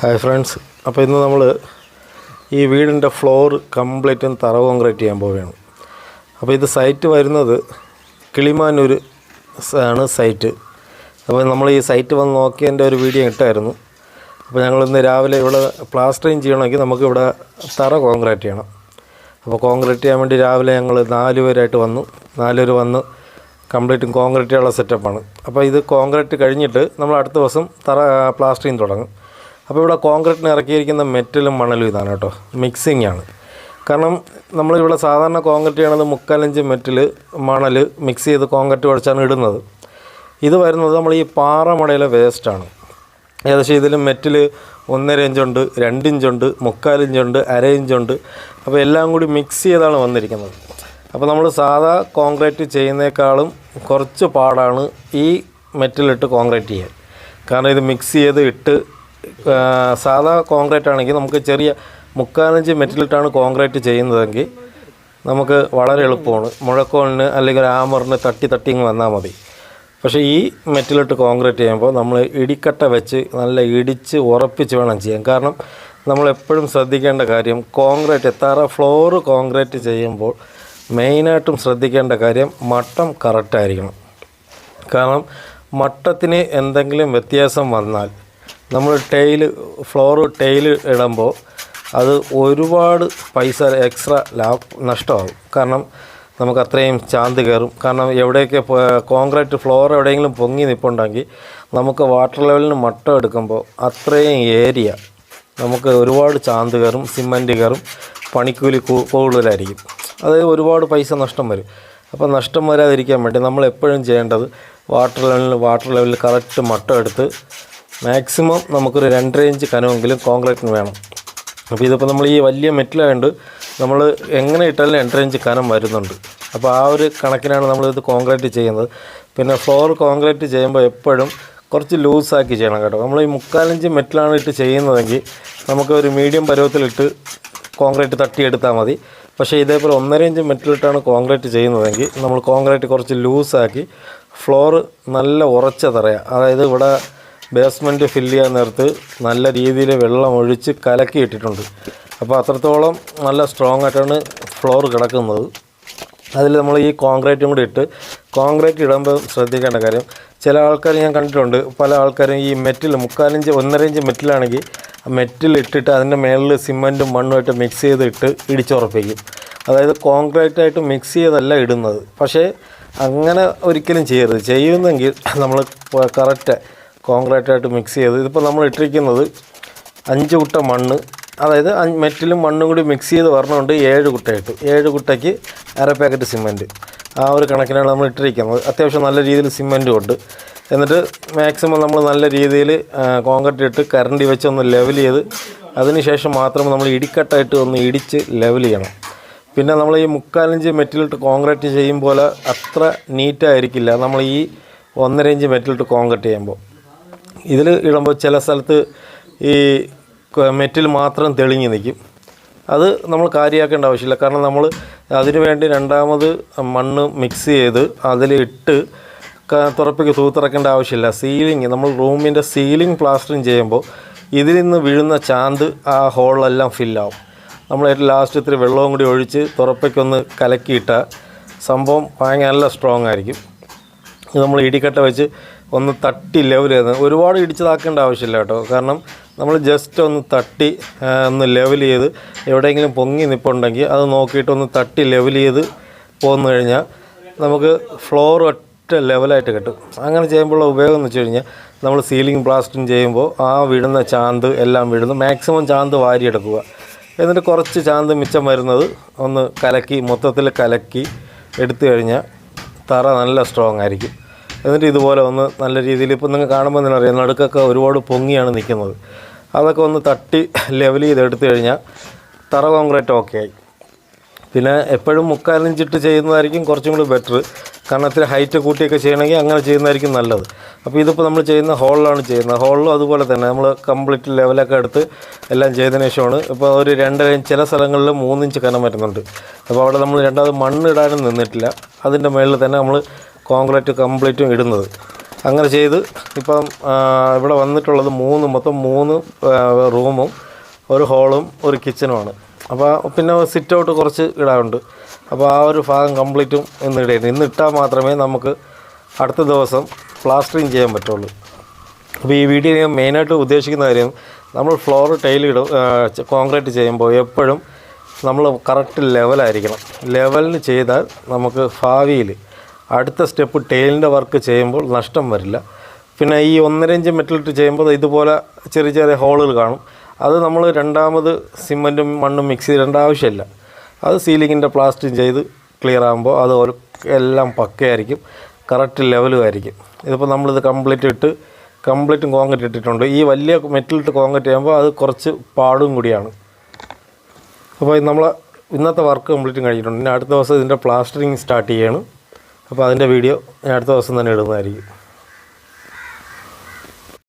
Hi friends അപ്പോൾ ഇന്ന് നമ്മൾ ഈ വീടിന്റെ ഫ്ലോർ കംപ്ലീറ്റും തറ കോൺക്രീറ്റ് ചെയ്യാൻ പോവുകയാണ്. അപ്പോൾ ഇത് സൈറ്റ് വരുന്നത് കിളിമാനൂർ ആണ് സൈറ്റ് അപ്പോൾ നമ്മൾ ഈ സൈറ്റ് വന്ന് നോക്കിയതിന്റെ ഒരു വീഡിയോ ഇട്ടായിരുന്നു. അപ്പോൾ ഞങ്ങൾ ഇന്ന് രാവിലെ ഇവിടെ പ്ലാസ്റ്ററിങ് ചെയ്യണമെങ്കിൽ നമുക്ക് ഇവിടെ തറ കോൺക്രീറ്റ് ചെയ്യണം. അപ്പോൾ കോൺക്രീറ്റ് ചെയ്യാൻ വേണ്ടി രാവിലെ ഞങ്ങൾ നാല് പേരായിട്ട് വന്നു. നാലുപേർ വന്ന് കംപ്ലീറ്റും കോൺക്രീറ്റ് ചെയ്യാനുള്ള സെറ്റപ്പാണ് അപ്പോൾ ഇത് കോൺക്രീറ്റ് കഴിഞ്ഞിട്ട് നമ്മൾ അടുത്ത ദിവസം തറ പ്ലാസ്റ്ററിങ് തുടങ്ങും. അപ്പോൾ ഇവിടെ കോൺക്രീറ്റിന് ഇറക്കിയിരിക്കുന്ന മെറ്റലും മണലും ഇതാണ് കേട്ടോ. മിക്സിംഗ് ആണ്. കാരണം നമ്മളിവിടെ സാധാരണ കോൺക്രീറ്റ് ചെയ്യണത് മുക്കാലഞ്ച് മെറ്റൽ മണൽ മിക്സ് ചെയ്ത് കോൺക്രീറ്റ് കുഴച്ചാണ് ഇടുന്നത്. ഇത് വരുന്നത് നമ്മൾ ഈ പാറ പാറമടയിലെ വേസ്റ്റാണ് ഏകദേശം ഇതിൽ മെറ്റൽ ഒന്നര ഇഞ്ചുണ്ട് രണ്ട് ഇഞ്ചുണ്ട് മുക്കാൽ ഇഞ്ചുണ്ട് അര ഇഞ്ചുണ്ട് അപ്പോൾ എല്ലാം കൂടി മിക്സ് ചെയ്താണ് വന്നിരിക്കുന്നത്. അപ്പോൾ നമ്മൾ സാധാ കോൺക്രീറ്റ് ചെയ്യുന്നേക്കാളും കുറച്ച് പാടാണ് ഈ മെറ്റലിട്ട് കോൺക്രീറ്റ് ചെയ്യാൻ കാരണം ഇത് മിക്സ് ചെയ്ത് ഇട്ട് സാധാ കോൺക്രീറ്റ് ആണെങ്കിൽ നമുക്ക് ചെറിയ മുക്കാലഞ്ച് മെറ്റലിട്ടാണ് കോൺക്രീറ്റ് ചെയ്യുന്നതെങ്കിൽ നമുക്ക് വളരെ എളുപ്പമാണ്. മുഴക്കോലിന് അല്ലെങ്കിൽ ഒരു ആമറിന് തട്ടി തട്ടി ഇങ്ങ് വന്നാൽ മതി. പക്ഷേ ഈ മെറ്റലിട്ട് കോൺക്രീറ്റ് ചെയ്യുമ്പോൾ നമ്മൾ ഇടിക്കട്ട വെച്ച് നല്ല ഇടിച്ച് ഉറപ്പിച്ച് വേണം ചെയ്യാൻ. കാരണം നമ്മളെപ്പോഴും ശ്രദ്ധിക്കേണ്ട കാര്യം കോൺക്രീറ്റ് തറ ഫ്ലോറ് കോൺക്രീറ്റ് ചെയ്യുമ്പോൾ മെയിനായിട്ടും ശ്രദ്ധിക്കേണ്ട കാര്യം മട്ടം കറക്റ്റായിരിക്കണം. കാരണം മട്ടത്തിന് എന്തെങ്കിലും വ്യത്യാസം വന്നാൽ നമ്മൾ ടൈൽ ഫ്ലോർ ടൈൽ ഇടുമ്പോൾ അത് ഒരുപാട് പൈസ എക്സ്ട്രാ ലാഭ നഷ്ടമാകും. കാരണം നമുക്ക് അത്രയും ചാന്ത് കയറും. കാരണം എവിടെയൊക്കെ കോൺക്രീറ്റ് ഫ്ലോർ എവിടെയെങ്കിലും പൊങ്ങി നിൽപ്പുണ്ടെങ്കിൽ നമുക്ക് വാട്ടർ ലെവലിന് മട്ടം എടുക്കുമ്പോൾ അത്രയും ഏരിയ നമുക്ക് ഒരുപാട് ചാന്ത് കയറും സിമന്റ് കയറും പണിക്കൂലി കൂടുതലായിരിക്കും. അതായത് ഒരുപാട് പൈസ നഷ്ടം വരും. അപ്പോൾ നഷ്ടം വരാതിരിക്കാൻ വേണ്ടി നമ്മൾ എപ്പോഴും ചെയ്യേണ്ടത് വാട്ടർ ലെവലിൽ വാട്ടർ ലെവലിൽ കറക്റ്റ് മട്ടം എടുത്ത് മാക്സിമം നമുക്കൊരു രണ്ടര ഇഞ്ച് കനമെങ്കിലും കോൺക്രീറ്റിന് വേണം. അപ്പോൾ ഇതിപ്പോൾ നമ്മൾ ഈ വലിയ മെറ്റലായതുകൊണ്ട് നമ്മൾ എങ്ങനെ ഇട്ടാലും രണ്ടര ഇഞ്ച് കനം വരുന്നുണ്ട്. അപ്പോൾ ആ ഒരു കണക്കിനാണ് നമ്മളിത് കോൺക്രീറ്റ് ചെയ്യുന്നത്. പിന്നെ ഫ്ലോർ കോൺക്രീറ്റ് ചെയ്യുമ്പോൾ എപ്പോഴും കുറച്ച് ലൂസാക്കി ചെയ്യണം കേട്ടോ. നമ്മൾ ഈ മുക്കാലഞ്ച് മെറ്റലാണ് ഇട്ട് ചെയ്യുന്നതെങ്കിൽ നമുക്ക് ഒരു മീഡിയം പരുവത്തിലിട്ട് കോൺക്രീറ്റ് തട്ടിയെടുത്താൽ മതി. പക്ഷേ ഇതേപോലെ ഒന്നര ഇഞ്ച് മെറ്റലിട്ടാണ് കോൺക്രീറ്റ് ചെയ്യുന്നതെങ്കിൽ നമ്മൾ കോൺക്രീറ്റ് കുറച്ച് ലൂസാക്കി ഫ്ലോർ നല്ല ഉറച്ച തറയാണ് അതായത് ഇവിടെ ബേസ്മെന്റ് ഫില്ല് ചെയ്യാൻ നേരത്ത് നല്ല രീതിയിൽ വെള്ളം ഒഴിച്ച് കലക്കി ഇട്ടിട്ടുണ്ട്. അപ്പോൾ അത്രത്തോളം നല്ല സ്ട്രോങ് ആയിട്ടാണ് ഫ്ലോർ കിടക്കുന്നത്. അതിൽ നമ്മൾ ഈ കോൺക്രീറ്റും കൂടി ഇട്ട് കോൺക്രീറ്റ് ഇടുമ്പോൾ ശ്രദ്ധിക്കേണ്ട കാര്യം ചില ആൾക്കാർ ഞാൻ കണ്ടിട്ടുണ്ട് പല ആൾക്കാരും ഈ മെറ്റിൽ മുക്കാലിഞ്ച് ഒന്നര ഇഞ്ച് മെറ്റിലാണെങ്കിൽ മെറ്റിൽ ഇട്ടിട്ട് അതിന്റെ മേളിൽ സിമന്റും മണ്ണുമായിട്ട് മിക്സ് ചെയ്ത് ഇട്ട് ഇടിച്ചുറപ്പിക്കും. അതായത് കോൺക്രീറ്റായിട്ട് മിക്സ് ചെയ്തല്ല ഇടുന്നത്. പക്ഷേ അങ്ങനെ ഒരിക്കലും ചെയ്യരുത്. ചെയ്യുന്നെങ്കിൽ നമ്മൾ കറക്റ്റ് കോൺക്രീറ്റ് ആയിട്ട് മിക്സ് ചെയ്ത് ഇതിപ്പോൾ നമ്മൾ ഇട്ടിരിക്കുന്നത് അഞ്ച് കുട്ട മണ്ണ് അതായത് മെറ്റിലും മണ്ണും കൂടി മിക്സ് ചെയ്ത് വരണമുണ്ട് ഏഴ് കുട്ടയായിട്ട്. ഏഴ് കുട്ടയ്ക്ക് അര പാക്കറ്റ് സിമന്റ്. ആ ഒരു കണക്കിനാണ് നമ്മൾ ഇട്ടിരിക്കുന്നത്. അത്യാവശ്യം നല്ല രീതിയിൽ സിമന്റും ഉണ്ട്. എന്നിട്ട് മാക്സിമം നമ്മൾ നല്ല രീതിയിൽ കോൺക്രീറ്റ് ഇട്ട് കരണ്ടി വെച്ച് ഒന്ന് ലെവൽ ചെയ്ത് അതിന് ശേഷം മാത്രം നമ്മൾ ഇടിക്കട്ടായിട്ട് ഒന്ന് ഇടിച്ച് ലെവൽ ചെയ്യണം. പിന്നെ നമ്മൾ ഈ മുക്കാലഞ്ച് മെറ്റിലിട്ട് കോൺക്രീറ്റ് ചെയ്യുമ്പോൾ അത്ര നീറ്റായിരിക്കില്ല നമ്മൾ ഈ ഒന്നര ഇഞ്ച് മെറ്റിലിട്ട് കോൺക്രീറ്റ് ചെയ്യുമ്പോൾ. ഇതിൽ ഇടുമ്പോൾ ചില സ്ഥലത്ത് ഈ മെറ്റിൽ മാത്രം തെളിഞ്ഞ് നിൽക്കും. അത് നമ്മൾ കാര്യമാക്കേണ്ട ആവശ്യമില്ല. കാരണം നമ്മൾ അതിനു വേണ്ടി രണ്ടാമത് മണ്ണ് മിക്സ് ചെയ്ത് അതിലിട്ട് തുറപ്പിക്ക് തൂത്തിറക്കേണ്ട ആവശ്യമില്ല. സീലിംഗ് നമ്മൾ റൂമിന്റെ സീലിംഗ് പ്ലാസ്റ്ററിങ് ചെയ്യുമ്പോൾ ഇതിൽ നിന്ന് വീഴുന്ന ചാന്ത് ആ ഹോളിലെല്ലാം ഫില്ലാവും നമ്മൾ ഏറ്റവും ലാസ്റ്റ് ഇത്തിരി വെള്ളവും കൂടി ഒഴിച്ച് തുറപ്പയ്ക്കൊന്ന് കലക്കിയിട്ട സംഭവം ഭയങ്കര നല്ല സ്ട്രോങ് ആയിരിക്കും. ഇത് നമ്മൾ ഇടിക്കട്ട വെച്ച് ഒന്ന് തട്ടി ലെവൽ ഒരുപാട് ഇടിച്ചതാക്കേണ്ട ആവശ്യമില്ല കേട്ടോ. കാരണം നമ്മൾ ജസ്റ്റ് ഒന്ന് തട്ടി ഒന്ന് ലെവൽ ചെയ്ത് എവിടെയെങ്കിലും പൊങ്ങി നിൽപ്പുണ്ടെങ്കിൽ അത് നോക്കിയിട്ട് ഒന്ന് തട്ടി ലെവൽ ചെയ്ത് പോന്നു കഴിഞ്ഞാൽ നമുക്ക് ഫ്ലോർ ഒറ്റ ലെവലായിട്ട് കിട്ടും. അങ്ങനെ ചെയ്യുമ്പോഴുള്ള ഉപയോഗം എന്ന് വെച്ച് കഴിഞ്ഞാൽ നമ്മൾ സീലിംഗ് ബ്ലാസ്റ്റിങ് ചെയ്യുമ്പോൾ ആ വിടുന്ന ചാന്ത് എല്ലാം വിടുന്നു മാക്സിമം ചാന്ത് വാരിയെടുക്കുക. എന്നിട്ട് കുറച്ച് ചാന്ത് മിച്ചം വരുന്നത് ഒന്ന് കലക്കി മൊത്തത്തിൽ കലക്കി എടുത്തു കഴിഞ്ഞാൽ തറ നല്ല സ്ട്രോങ് ആയിരിക്കും. എന്നിട്ട് ഇതുപോലെ ഒന്ന് നല്ല രീതിയിൽ ഇപ്പം നിങ്ങൾ കാണുമ്പോൾ തന്നെ അറിയാം നടുക്കൊക്കെ ഒരുപാട് പൊങ്ങിയാണ് നിൽക്കുന്നത്. അതൊക്കെ ഒന്ന് തട്ടി ലെവൽ ചെയ്ത് എടുത്തു കഴിഞ്ഞാൽ തറ കോൺക്രീറ്റ് ഓക്കെ ആയി. പിന്നെ എപ്പോഴും മുക്കാലിഞ്ചിട്ട് ചെയ്യുന്നതായിരിക്കും കുറച്ചും കൂടി ബെറ്റർ കാരണം ഇത്തിരി ഹൈറ്റ് കൂട്ടിയൊക്കെ ചെയ്യണമെങ്കിൽ അങ്ങനെ ചെയ്യുന്നതായിരിക്കും നല്ലത്. അപ്പോൾ ഇതിപ്പോൾ നമ്മൾ ചെയ്യുന്ന ഹോളിലാണ് ചെയ്യുന്നത്. ഹോളിലും അതുപോലെ തന്നെ നമ്മൾ കംപ്ലീറ്റ് ലെവലൊക്കെ എടുത്ത് എല്ലാം ചെയ്തതിന് ശേഷമാണ് ഇപ്പോൾ ഒരു രണ്ടര ഇഞ്ച് ചില സ്ഥലങ്ങളിൽ മൂന്നിഞ്ച് കനം വരുന്നുണ്ട്. അപ്പോൾ അവിടെ നമ്മൾ രണ്ടാമത് മണ്ണ് ഇടാനും നിന്നിട്ടില്ല. അതിന്റെ മുകളിൽ തന്നെ നമ്മൾ കോൺക്രീറ്റ് കംപ്ലീറ്റും ഇടുന്നത്. അങ്ങനെ ചെയ്ത് ഇപ്പം ഇവിടെ വന്നിട്ടുള്ളത് മൂന്ന് മൊത്തം മൂന്ന് റൂമും ഒരു ഹോളും ഒരു കിച്ചനുമാണ് അപ്പോൾ പിന്നെ സിറ്റ് ഔട്ട് കുറച്ച് ഇടാറുണ്ട്. അപ്പോൾ ആ ഒരു ഭാഗം കംപ്ലീറ്റും ഇന്ന് ഇടേണ്ടി. ഇന്ന് ഇട്ടാൽ മാത്രമേ നമുക്ക് അടുത്ത ദിവസം പ്ലാസ്റ്ററിങ് ചെയ്യാൻ പറ്റുള്ളൂ. അപ്പോൾ ഈ വീഡിയോ ഞാൻ മെയിനായിട്ട് ഉദ്ദേശിക്കുന്ന കാര്യം നമ്മൾ ഫ്ലോർ ടൈൽ ഇടും കോൺക്രീറ്റ് ചെയ്യുമ്പോൾ എപ്പോഴും നമ്മൾ കറക്റ്റ് ലെവലായിരിക്കണം. ലെവലിന് ചെയ്താൽ നമുക്ക് ഭാവിയിൽ അടുത്ത സ്റ്റെപ്പ് ടെയിലിന്റെ വർക്ക് ചെയ്യുമ്പോൾ നഷ്ടം വരില്ല. പിന്നെ ഈ ഒന്നര ഇഞ്ച് മെറ്റലിട്ട് ചെയ്യുമ്പോൾ ഇതുപോലെ ചെറിയ ചെറിയ ഹോളുകൾ കാണും. അത് നമ്മൾ രണ്ടാമത് സിമന്റും മണ്ണും മിക്സ് ചെയ്യേണ്ട ആവശ്യമില്ല. അത് സീലിങ്ങിന്റെ പ്ലാസ്റ്റിക് ചെയ്ത് ക്ലിയർ ആകുമ്പോൾ അത് ഒരു എല്ലാം പക്കയായിരിക്കും. കറക്റ്റ് ലെവലും ആയിരിക്കും. ഇതിപ്പോൾ നമ്മളിത് കംപ്ലീറ്റ് ഇട്ട് കംപ്ലീറ്റും കോൺക്രീറ്റ് ഇട്ടിട്ടുണ്ട്. ഈ വലിയ മെറ്റലിട്ട് കോൺക്രീറ്റ് ചെയ്യുമ്പോൾ അത് കുറച്ച് പാടും കൂടിയാണ്. അപ്പോൾ നമ്മൾ ഇന്നത്തെ വർക്ക് കംപ്ലീറ്റും കഴിഞ്ഞിട്ടുണ്ട്. ഇനി അടുത്ത ദിവസം ഇതിന്റെ പ്ലാസ്റ്ററിങ് സ്റ്റാർട്ട് ചെയ്യണം. അപ്പോൾ അതിന്റെ വീഡിയോ ഞാൻ അടുത്ത ദിവസം തന്നെ ഇടുന്നതായിരിക്കും.